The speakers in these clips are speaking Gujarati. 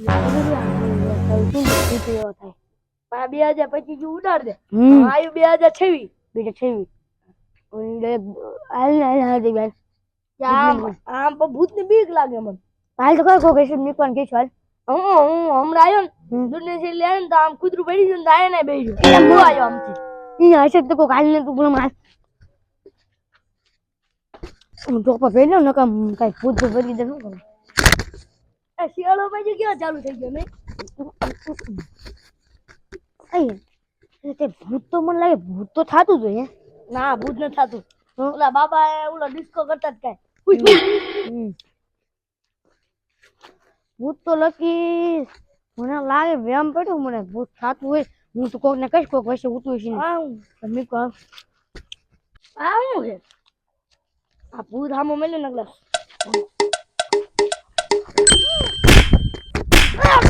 બે હજાર પચીસ જેવું ઉડાડ દે આયુ બે હજાર છવ્વીસ બેન કે આમ પણ ભૂતની બીક લાગે મને હાલ તો કોઈ કોઈ કશું નીકળવાનું કે હાલ હું હું હમણાં આવ્યો ને દુનિયા થી લે ને તો આમ કૂતરું પડી ગયું ને આયા ને બેસી ગયો હું આવ્યો આમથી હશે તો કોઈ ને તું માર હું પર પેલો ન કામ કઈ ભૂત તો ભરી દે શું કરું એ શિયાળો પછી કેવો ચાલુ થઈ ગયો નહીં તે ભૂત તો મને લાગે ભૂત તો થતું જ હોય ના ભૂત ન થતું. ઓલા બાબા ઓલો ડિસ્કો કરતા જ કાંઈ. ભૂત તો લકી મને લાગે વ્યામ પડ્યો મને ભૂત થાતું હોય. હું તો કોક ને કહીશ કોક વચ્ચે ઉતું છે તમે કહો આ શું છે? આ ભૂત હામો મેલ્યો નગલા હાલ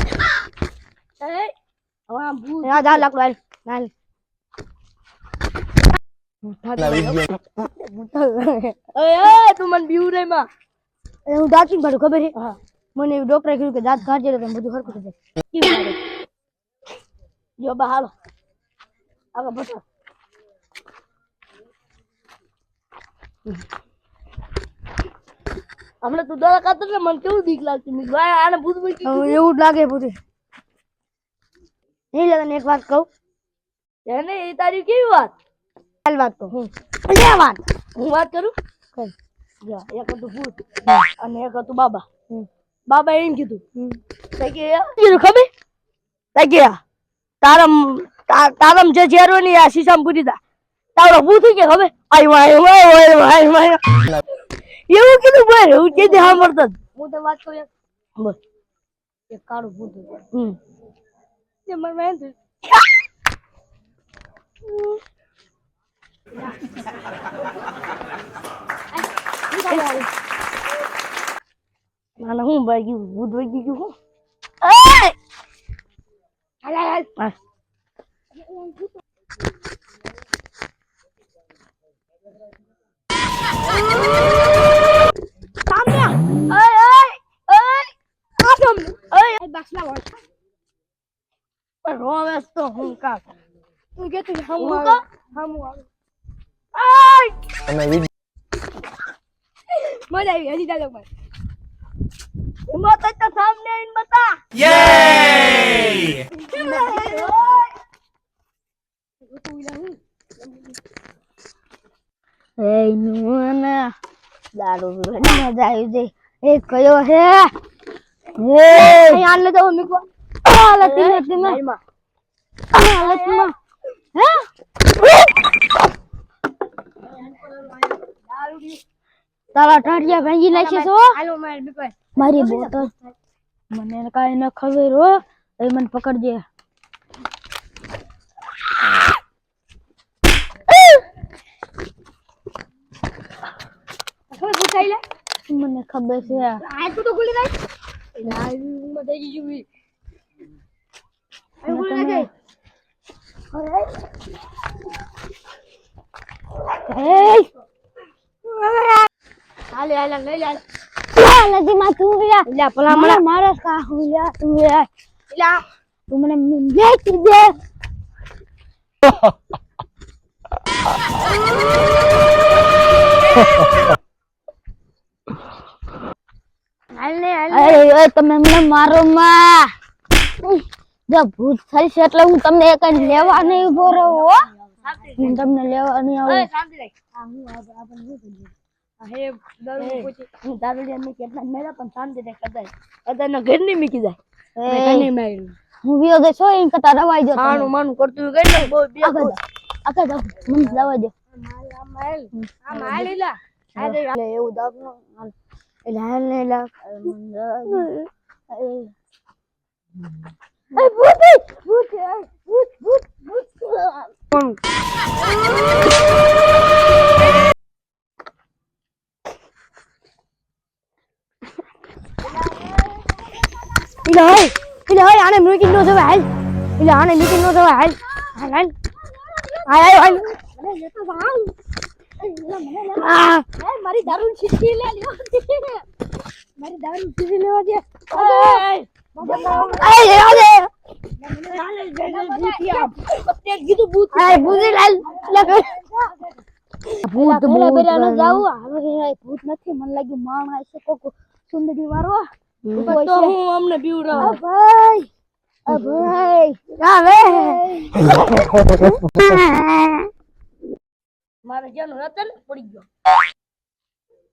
હાલ. એ એ તું મને બીવ રે માં એ હું દાંત નહીં કાઢું ખબર હા. મને ડોક્ટરે કીધું કે દાંત કાઢજે તો બધું હરખું થઈ જાય. જો બા હાલો. આગળ બસો હમણાં તું દવા ખાતો ને મને કેવું બીક લાગતું? મેં ભાઈ આને ભૂત મૂકી એવું જ લાગે ભૂતે. નહીં લાગે એક વાત કહું. એને એ તારી કેવી વાત? હાલ વાત તો હું. લે વાત. હું વાત કરું? કઈ? જા એક હતું ભૂત અને એક હતું બાબા. બાબા એમ કીધું. તઈ કે કીધું ખબર? તઈ કે તારમ તારમ જે ઝેરો ની આ શીશામ પૂરી દા તારો ભૂત કે ખબર? આય વાય વાય વાય વાય આયો એવું કીધું ભાઈ? હું કે હા સાંભળતો હું તો વાત કહું એક બોલ. એક કાળું ભૂત. હમ. તે મને એમ થયું ના હું ભાઈ ગયું? ભૂત ભાઈ ગયું હું! હાલ હાલ રોવેશ તો હું કા તું કે તું હમ કા હમ આવે! તમે મજા આવી હજી ડાયલોગમાં હિંમત તો સામને આવીને બતા એ નુને દારૂ મજા આવી જાય એ કયો હે એ આને તો મીકો આ લતી લતી માં ભાઈમાં. આ લતી માં હે તારા ટાટિયા ભાંગી નાખી છો માર બોટલ. મને કાઈ ન ખબર હો. એ મને પકડજે. મને ખબર છે. આ તું તો ખુલી ગઈ એટલે આ રૂમમાં થઈ ગઈ હાલે હાલે લઈ લે હાલે. આ નદી માં તું લ્યા લ્યા, ભલા મને હમણાં. મારો કા હું લ્યા તું લ્યા એટલે આ તું મને વેચી દે હાલ ને હાલ અરે ઓય તમે મને મારો માં જો ભૂત થઈ છે એટલે હું તમને એક લેવા નહીં ઊભો રહું હો. હું તમને લેવા નહીં આવું. શાંતિ રાખ. આ હું આપણે શું કરીએ હે દારૂ પૂછી. હું દારૂડિયા ને કેટલા મેળા પણ શાંતિ રાખ કદાચ. કદાચના ઘરની મીકી જાય. ઘરની નહીં હું વિયો ગઈ છો એમ કતા રવાઈ જો ખાવાનું માનું કરતું કરી નાખ, બહુ બે આગળ બહુ. આગળ મને જવા દે આ માલ આ માલ એલા. આ એવું દાબનો એટલે હાલ ને એટલે ભૂત ભૂત ભૂત પણ એટલે હોય એટલે હોય આને મીટિંગ નો જવાય હાલ એટલે આને મીટિંગ નો જવાય હાલ હાલ હાલ હાલ હાલ હાલ આ મારી દારૂ છીછી લે લ્યો. મારી દારૂ પીવી લેવા દે ભૂત ભૂતી નથી મને લાગ્યું માણસ છે મારે જેનું રતન પડી ગયો.